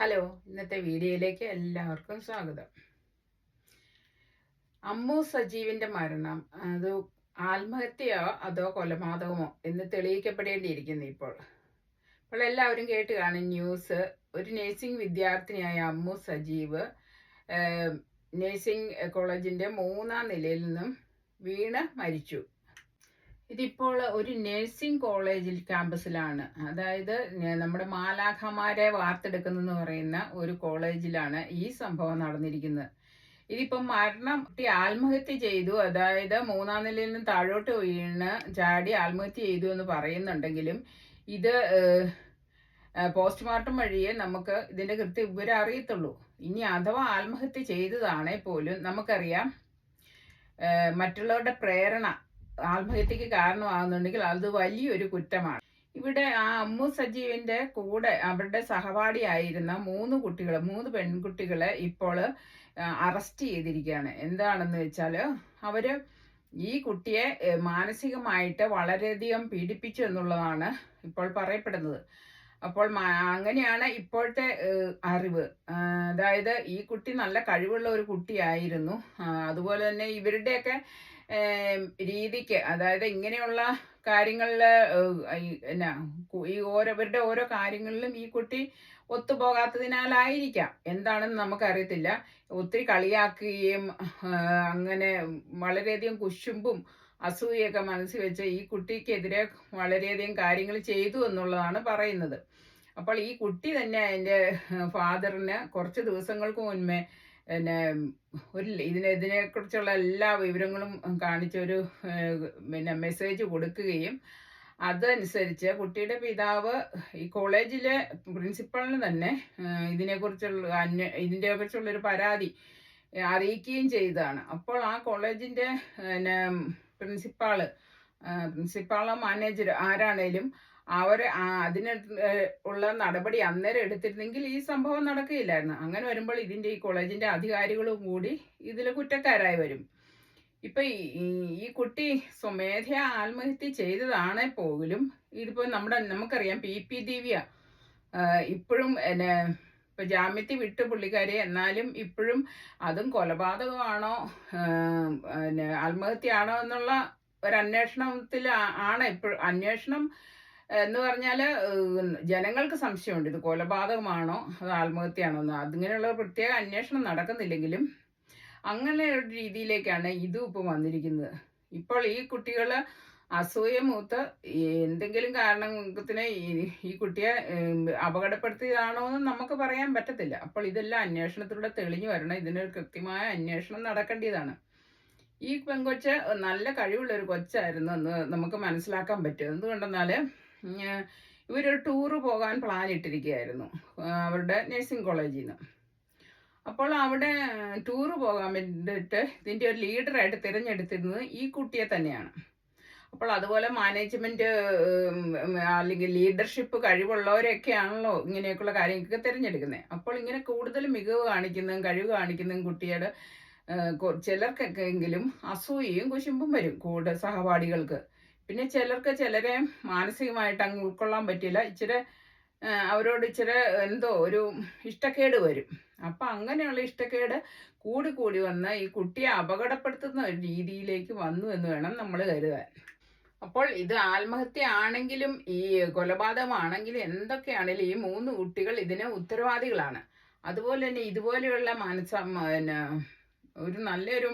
Hello ഇന്നത്തെ വീഡിയോയിലേക്ക് എല്ലാവർക്കും സ്വാഗതം. അമ്മു സജീവിന്റെ മരണം അത് ആത്മഹത്യയോ അതോ കൊലപാതകമോ എന്ന് തെളിയിക്കപ്പെടേണ്ടിയിരിക്കുന്നു ഇപ്പോൾ. ഇപ്പോൾ എല്ലാവരും കേട്ട് കാണും ന്യൂസ്. ഒരു നഴ്സിംഗ് വിദ്യാർത്ഥിനിയായ അമ്മു സജീവ് നേഴ്സിംഗ് കോളേജിന്റെ മൂന്നാം നിലയിൽ നിന്നും വീണ് മരിച്ചു. ഇതിപ്പോൾ ഒരു നഴ്സിംഗ് കോളേജിൽ ക്യാമ്പസിലാണ്. അതായത് നമ്മുടെ മാലാഖമാരെ വാർത്തെടുക്കുന്നെന്ന് പറയുന്ന ഒരു കോളേജിലാണ് ഈ സംഭവം നടന്നിരിക്കുന്നത്. ഇതിപ്പം മരണം ആത്മഹത്യ ചെയ്തു. അതായത് മൂന്നാം നിലയിൽ നിന്ന് താഴോട്ട് വീണ് ചാടി ആത്മഹത്യ ചെയ്തു എന്ന് പറയുന്നുണ്ടെങ്കിലും ഇത് പോസ്റ്റ്മോർട്ടം വഴിയേ നമുക്ക് ഇതിന്റെ കൃത്യ വിവരം അറിയത്തുള്ളൂ. ഇനി അഥവാ ആത്മഹത്യ ചെയ്തതാണെ പോലും നമുക്കറിയാം മറ്റുള്ളവരുടെ പ്രേരണ ആത്മഹത്യക്ക് കാരണമാകുന്നുണ്ടെങ്കിൽ അത് വലിയൊരു കുറ്റമാണ്. ഇവിടെ ആ അമ്മു സജീവിന്റെ കൂടെ അവരുടെ സഹപാഠിയായിരുന്ന മൂന്ന് കുട്ടികൾ മൂന്ന് പെൺകുട്ടികളെ ഇപ്പോൾ അറസ്റ്റ് ചെയ്തിരിക്കുകയാണ്. എന്താണെന്ന് വെച്ചാൽ അവർ ഈ കുട്ടിയെ മാനസികമായിട്ട് വളരെയധികം പീഡിപ്പിച്ചു എന്നുള്ളതാണ് ഇപ്പോൾ പറയപ്പെടുന്നത്. അപ്പോൾ അങ്ങനെയാണ് ഇപ്പോഴത്തെ അറിവ്. അതായത് ഈ കുട്ടി നല്ല കഴിവുള്ള ഒരു കുട്ടിയായിരുന്നു. അതുപോലെ തന്നെ ഇവരുടെയൊക്കെ രീതിക്ക് അതായത് ഇങ്ങനെയുള്ള കാര്യങ്ങളിൽ എന്നാ ഈ ഈ ഓരോവരുടെ ഓരോ കാര്യങ്ങളിലും ഈ കുട്ടി ഒത്തുപോകാത്തതിനാലായിരിക്കാം. എന്താണെന്ന് നമുക്കറിയത്തില്ല. ഒത്തിരി കളിയാക്കുകയും അങ്ങനെ വളരെയധികം കുശുമ്പും അസൂയൊക്കെ മനസ്സിൽ വെച്ച് ഈ കുട്ടിക്കെതിരെ വളരെയധികം കാര്യങ്ങൾ ചെയ്തു എന്നുള്ളതാണ് പറയുന്നത്. അപ്പോൾ ഈ കുട്ടി തന്നെ എന്റെ ഫാദറിന് കുറച്ച് ദിവസങ്ങൾക്ക് മുൻപേ പിന്നെ ഒരു ഇതിനെ ഇതിനെക്കുറിച്ചുള്ള എല്ലാ വിവരങ്ങളും കാണിച്ചൊരു പിന്നെ മെസ്സേജ് കൊടുക്കുകയും അതനുസരിച്ച് കുട്ടിയുടെ പിതാവ് ഈ കോളേജിലെ പ്രിൻസിപ്പളിന് തന്നെ ഇതിനെക്കുറിച്ചുള്ള അന്വ ഇതിനെ കുറിച്ചുള്ള ഒരു പരാതി അറിയിക്കുകയും ചെയ്തതാണ്. അപ്പോൾ ആ കോളേജിന്റെ പിന്നെ പ്രിൻസിപ്പാൾ പ്രിൻസിപ്പാളോ മാനേജർ ആരാണേലും അവരെ ആ- അതിന് ഉള്ള നടപടി അന്നേരം എടുത്തിരുന്നെങ്കിൽ ഈ സംഭവം നടക്കുകയില്ലായിരുന്നു. അങ്ങനെ വരുമ്പോൾ ഇതിന്റെ ഈ കോളേജിന്റെ അധികാരികളും കൂടി ഇതിൽ കുറ്റക്കാരായി വരും. ഇപ്പൊ ഈ കുട്ടി സ്വമേധയാ ആത്മഹത്യ ചെയ്തതാണേ പോലും ഇതിപ്പോൾ നമ്മുടെ നമുക്കറിയാം പി പി ദിവ്യ ഇപ്പോഴും എന്നെ ഇപ്പൊ ജാമ്യത്തിൽ വിട്ടു പുള്ളിക്കാരി എന്നാലും ഇപ്പോഴും അതും കൊലപാതകമാണോ പിന്നെ ആത്മഹത്യയാണോ എന്നുള്ള ഒരു അന്വേഷണത്തിൽ ആണ് ഇപ്പോഴും അന്വേഷണം എന്ന് പറഞ്ഞാൽ ജനങ്ങൾക്ക് സംശയമുണ്ട്. ഇത് കൊലപാതകമാണോ? അത് ആത്മഹത്യയാണോ എന്ന്. അതിങ്ങനെയുള്ള പ്രത്യേക അന്വേഷണം നടക്കുന്നില്ലെങ്കിലും അങ്ങനെ ഒരു രീതിയിലേക്കാണ് ഇതും ഇപ്പം വന്നിരിക്കുന്നത്. ഇപ്പോൾ ഈ കുട്ടികൾ അസൂയ മൂത്ത് എന്തെങ്കിലും കാരണത്തിന് ഈ കുട്ടിയെ അപകടപ്പെടുത്തിയതാണോ എന്ന് നമുക്ക് പറയാൻ പറ്റത്തില്ല. അപ്പോൾ ഇതെല്ലാം അന്വേഷണത്തിലൂടെ തെളിഞ്ഞു വരണം. ഇതിനൊരു കൃത്യമായ അന്വേഷണം നടക്കേണ്ടതാണ്. ഈ പെങ്കൊച്ച് നല്ല കഴിവുള്ള ഒരു കൊച്ചായിരുന്നു എന്ന് നമുക്ക് മനസ്സിലാക്കാൻ പറ്റും. എന്തുകൊണ്ടെന്നാൽ ഇവരൊരു ടൂറ് പോകാൻ പ്ലാൻ ഇട്ടിരിക്കുകയായിരുന്നു. അവരുടെ നഴ്സിംഗ് കോളേജിൽ നിന്ന് അപ്പോൾ അവിടെ ടൂറ് പോകാൻ വേണ്ടിയിട്ട് ഇതിന്റെ ഒരു ലീഡറായിട്ട് തിരഞ്ഞെടുത്തിരുന്നത് ഈ കുട്ടിയെ തന്നെയാണ്. അപ്പോൾ അതുപോലെ മാനേജ്മെന്റ് അല്ലെങ്കിൽ ലീഡർഷിപ്പ് കഴിവുള്ളവരൊക്കെയാണല്ലോ ഇങ്ങനെയൊക്കെയുള്ള കാര്യങ്ങൾക്ക് തിരഞ്ഞെടുക്കുന്നത്. അപ്പോൾ ഇങ്ങനെ കൂടുതൽ മികവ് കാണിക്കുന്നതും കഴിവ് കാണിക്കുന്നതും കുട്ടിയുടെ ചിലർക്കൊക്കെ എങ്കിലും അസൂയയും കുശുമ്പും വരും കൂടെ സഹപാഠികൾക്ക്. പിന്നെ ചിലർക്ക് ചിലരെ മാനസികമായിട്ട് അങ്ങ് ഉൾക്കൊള്ളാൻ പറ്റില്ല ഇച്ചിരി അവരോട് ഇച്ചിരി എന്തോ ഒരു ഇഷ്ടക്കേട് വരും. അപ്പം അങ്ങനെയുള്ള ഇഷ്ടക്കേട് കൂടി കൂടി വന്ന് ഈ കുട്ടിയെ അപകടപ്പെടുത്തുന്ന ഒരു രീതിയിലേക്ക് വന്നു എന്ന് വേണം നമ്മൾ കരുതാൻ. അപ്പോൾ ഇത് ആത്മഹത്യ ആണെങ്കിലും ഈ കൊലപാതകമാണെങ്കിലും എന്തൊക്കെയാണെങ്കിലും ഈ മൂന്ന് കുട്ടികൾ ഇതിന് ഉത്തരവാദികളാണ്. അതുപോലെ തന്നെ ഇതുപോലെയുള്ള മനസ്സ പിന്നെ ഒരു നല്ലൊരു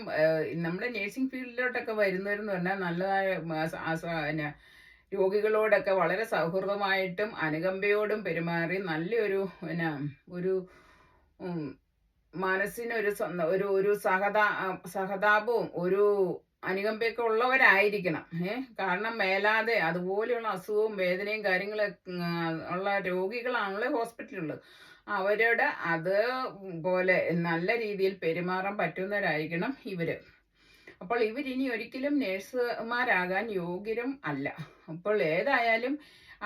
നമ്മുടെ നേഴ്സിംഗ് ഫീൽഡിലോട്ടൊക്കെ വരുന്നവരെന്ന് പറഞ്ഞാൽ നല്ലതായ രോഗികളോടൊക്കെ വളരെ സൗഹൃദമായിട്ടും അനുകമ്പയോടും പെരുമാറി നല്ലൊരു പിന്നെ ഒരു മനസ്സിനൊരു ഒരു ഒരു സഹതാ സഹതാപവും ഒരു അനുകമ്പയൊക്കെ ഉള്ളവരായിരിക്കണം. ഏഹ് കാരണം മേലാതെ അതുപോലെയുള്ള അസുഖവും വേദനയും കാര്യങ്ങളൊക്കെ ഉള്ള രോഗികളാണല്ലോ ഹോസ്പിറ്റലുള്ളത് അവരോട് അതുപോലെ നല്ല രീതിയിൽ പെരുമാറാൻ പറ്റുന്നവരായിരിക്കണം ഇവർ. അപ്പോൾ ഇവരിനി ഒരിക്കലും നേഴ്സുമാരാകാൻ യോഗ്യരും അല്ല. അപ്പോൾ ഏതായാലും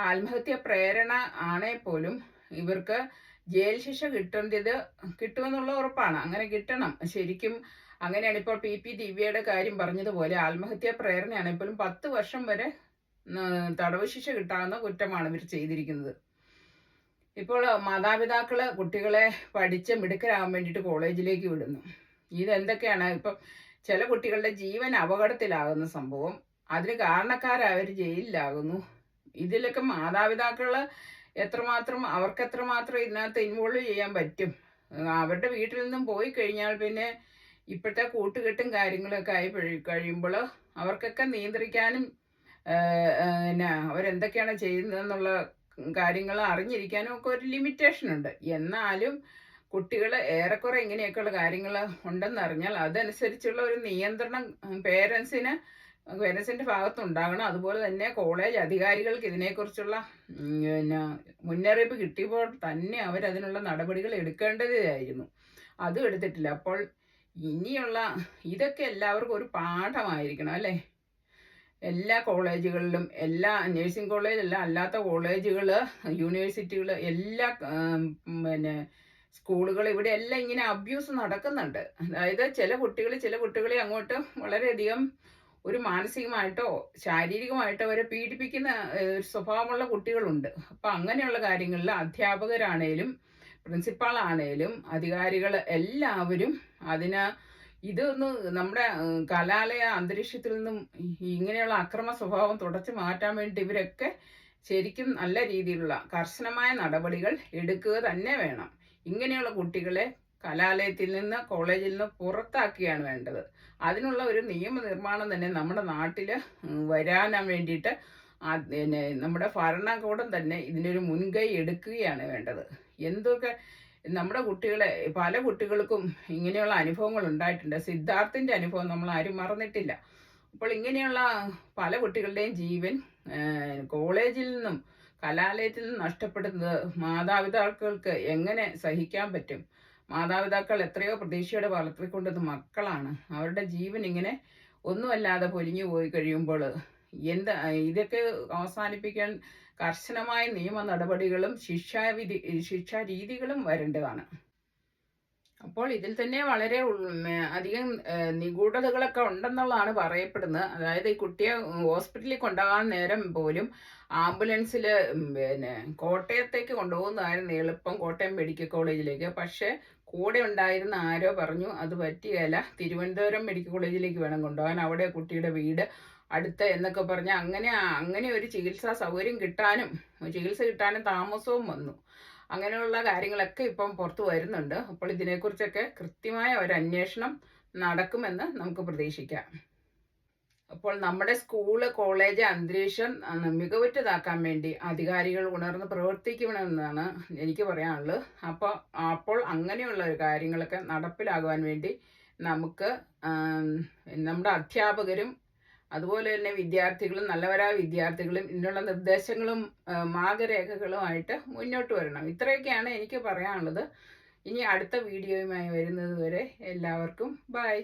ആത്മഹത്യ പ്രേരണ ആണേ പോലും ഇവർക്ക് ജയിൽ ശിക്ഷ കിട്ടേണ്ടത് കിട്ടുമെന്നുള്ള ഉറപ്പാണ്. അങ്ങനെ കിട്ടണം. ശരിക്കും അങ്ങനെയാണ് ഇപ്പോൾ പി. പി. ദിവ്യയുടെ കാര്യം പറഞ്ഞതുപോലെ ആത്മഹത്യ പ്രേരണയാണെങ്കിൽ പോലും പത്ത് വർഷം വരെ തടവ് ശിക്ഷ കിട്ടാവുന്ന കുറ്റമാണ് ഇവർ ചെയ്തിരിക്കുന്നത്. ഇപ്പോൾ മാതാപിതാക്കൾ കുട്ടികളെ പഠിച്ച് മിടുക്കരാകാൻ വേണ്ടിയിട്ട് കോളേജിലേക്ക് വിടുന്നു. ഇതെന്തൊക്കെയാണ്? ഇപ്പം ചില കുട്ടികളുടെ ജീവൻ അപകടത്തിലാകുന്ന സംഭവം. അതിന് കാരണക്കാരവർ ജയിലിലാകുന്നു. ഇതിലൊക്കെ മാതാപിതാക്കൾ എത്രമാത്രം അവർക്ക് എത്രമാത്രം ഇതിനകത്ത് ഇൻവോൾവ് ചെയ്യാൻ പറ്റും? അവരുടെ വീട്ടിൽ നിന്നും പോയി കഴിഞ്ഞാൽ പിന്നെ ഇപ്പോഴത്തെ കൂട്ടുകെട്ടും കാര്യങ്ങളൊക്കെ ആയി കഴിയുമ്പോൾ അവർക്കൊക്കെ നിയന്ത്രിക്കാനും പിന്നെ അവരെന്തൊക്കെയാണ് ചെയ്യുന്നതെന്നുള്ള കാര്യങ്ങൾ അറിഞ്ഞിരിക്കാനും ഒക്കെ ഒരു ലിമിറ്റേഷൻ ഉണ്ട്. എന്നാലും കുട്ടികൾ ഏറെക്കുറെ ഇങ്ങനെയൊക്കെയുള്ള കാര്യങ്ങൾ ഉണ്ടെന്നറിഞ്ഞാൽ അതനുസരിച്ചുള്ള ഒരു നിയന്ത്രണം പേരൻസിന് പേരൻസിന്റെ ഭാഗത്തുണ്ടാകണം. അതുപോലെ തന്നെ കോളേജ് അധികാരികൾക്ക് ഇതിനെക്കുറിച്ചുള്ള പിന്നെ മുന്നറിയിപ്പ് കിട്ടിയപ്പോൾ തന്നെ അവരതിനുള്ള നടപടികൾ എടുക്കേണ്ടതായിരുന്നു. അതും എടുത്തിട്ടില്ല. അപ്പോൾ ഇനിയുള്ള ഇതൊക്കെ എല്ലാവർക്കും ഒരു പാഠമായിരിക്കണം അല്ലേ? എല്ലാ കോളേജുകളിലും എല്ലാ നഴ്സിംഗ് കോളേജല്ല അല്ലാത്ത കോളേജുകൾ യൂണിവേഴ്സിറ്റികൾ എല്ലാ പിന്നെ സ്കൂളുകൾ ഇവിടെ എല്ലാം ഇങ്ങനെ അബ്യൂസ് നടക്കുന്നുണ്ട്. അതായത് ചില കുട്ടികൾ ചില കുട്ടികളെ അങ്ങോട്ട് വളരെയധികം ഒരു മാനസികമായിട്ടോ ശാരീരികമായിട്ടോ അവരെ പീഡിപ്പിക്കുന്ന സ്വഭാവമുള്ള കുട്ടികളുണ്ട്. അപ്പം അങ്ങനെയുള്ള കാര്യങ്ങളിൽ അധ്യാപകരാണേലും പ്രിൻസിപ്പാളാണേലും അധികാരികൾ എല്ലാവരും അതിന് ഇതൊന്ന് നമ്മുടെ കലാലയ അന്തരീക്ഷത്തിൽ നിന്നും ഇങ്ങനെയുള്ള അക്രമ സ്വഭാവം തുടച്ചു മാറ്റാൻ വേണ്ടി ഇവരൊക്കെ ശരിക്കും നല്ല രീതിയിലുള്ള കർശനമായ നടപടികൾ എടുക്കുക തന്നെ വേണം. ഇങ്ങനെയുള്ള കുട്ടികളെ കലാലയത്തിൽ നിന്ന് കോളേജിൽ നിന്ന് പുറത്താക്കിയാണ് വേണ്ടത്. അതിനുള്ള ഒരു നിയമനിർമ്മാണം തന്നെ നമ്മുടെ നാട്ടിൽ വരാനാൻ വേണ്ടിയിട്ട് നമ്മുടെ ഭരണകൂടം തന്നെ ഇതിനൊരു മുൻകൈ എടുക്കുകയാണ് വേണ്ടത്. എന്തൊക്കെ നമ്മുടെ കുട്ടികളെ പല കുട്ടികൾക്കും ഇങ്ങനെയുള്ള അനുഭവങ്ങൾ ഉണ്ടായിട്ടുണ്ട്. സിദ്ധാർത്ഥിന്റെ അനുഭവം നമ്മൾ ആരും മറന്നിട്ടില്ല. അപ്പോൾ ഇങ്ങനെയുള്ള പല കുട്ടികളുടെയും ജീവൻ കോളേജിൽ നിന്നും കലാലയത്തിൽ നിന്നും നഷ്ടപ്പെടുന്നത് മാതാപിതാക്കൾക്ക് എങ്ങനെ സഹിക്കാൻ പറ്റും? മാതാപിതാക്കൾ എത്രയോ പ്രതീക്ഷയോടെ വളർത്തിക്കൊണ്ടത് മക്കളാണ്. അവരുടെ ജീവൻ ഇങ്ങനെ ഒന്നുമല്ലാതെ പൊലിഞ്ഞു പോയി കഴിയുമ്പോൾ എന്താ ഇതൊക്കെ അവസാനിപ്പിക്കാൻ കർശനമായ നിയമ നടപടികളും ശിക്ഷാവിധി ശിക്ഷാരീതികളും വരേണ്ടതാണ്. അപ്പോൾ ഇതിൽ തന്നെ വളരെ അധികം നിഗൂഢതകളൊക്കെ ഉണ്ടെന്നുള്ളതാണ് പറയപ്പെടുന്നത്. അതായത് ഈ കുട്ടിയെ ഹോസ്പിറ്റലിൽ കൊണ്ടുപോകാൻ നേരം പോലും ആംബുലൻസിൽ പിന്നെ കോട്ടയത്തേക്ക് കൊണ്ടുപോകുന്നതായിരുന്നു എളുപ്പം കോട്ടയം മെഡിക്കൽ കോളേജിലേക്ക്. പക്ഷേ കൂടെ ഉണ്ടായിരുന്ന ആരോ പറഞ്ഞു അത് പറ്റിയല്ല തിരുവനന്തപുരം മെഡിക്കൽ കോളേജിലേക്ക് വേണം കൊണ്ടുപോകാൻ. അവിടെ കുട്ടിയുടെ വീട് അടുത്ത് എന്നൊക്കെ പറഞ്ഞ് അങ്ങനെ അങ്ങനെ ഒരു ചികിത്സാ സൗകര്യം കിട്ടാനും ചികിത്സ കിട്ടാനും താമസവും വന്നു. അങ്ങനെയുള്ള കാര്യങ്ങളൊക്കെ ഇപ്പം പുറത്തു വരുന്നുണ്ട്. അപ്പോൾ ഇതിനെക്കുറിച്ചൊക്കെ കൃത്യമായ ഒരു അന്വേഷണം നടക്കുമെന്ന് നമുക്ക് പ്രതീക്ഷിക്കാം. അപ്പോൾ നമ്മുടെ സ്കൂൾ കോളേജ് അന്തരീക്ഷം മികവുറ്റതാക്കാൻ വേണ്ടി അധികാരികൾ ഉണർന്ന് പ്രവർത്തിക്കണമെന്നാണ് എനിക്ക് പറയാനുള്ളത്. അപ്പോൾ അപ്പോൾ അങ്ങനെയുള്ള കാര്യങ്ങളൊക്കെ നടപ്പിലാകുവാൻ വേണ്ടി നമുക്ക് നമ്മുടെ അധ്യാപകരും അതുപോലെ തന്നെ വിദ്യാർത്ഥികളും നല്ലവരായ വിദ്യാർത്ഥികളും ഇതിനുള്ള നിർദ്ദേശങ്ങളും മാർഗരേഖകളുമായിട്ട് മുന്നോട്ട് വരണം. ഇത്രയൊക്കെയാണ് എനിക്ക് പറയാനുള്ളത്. ഇനി അടുത്ത വീഡിയോയുമായി വരുന്നത് വരെ എല്ലാവർക്കും ബൈ.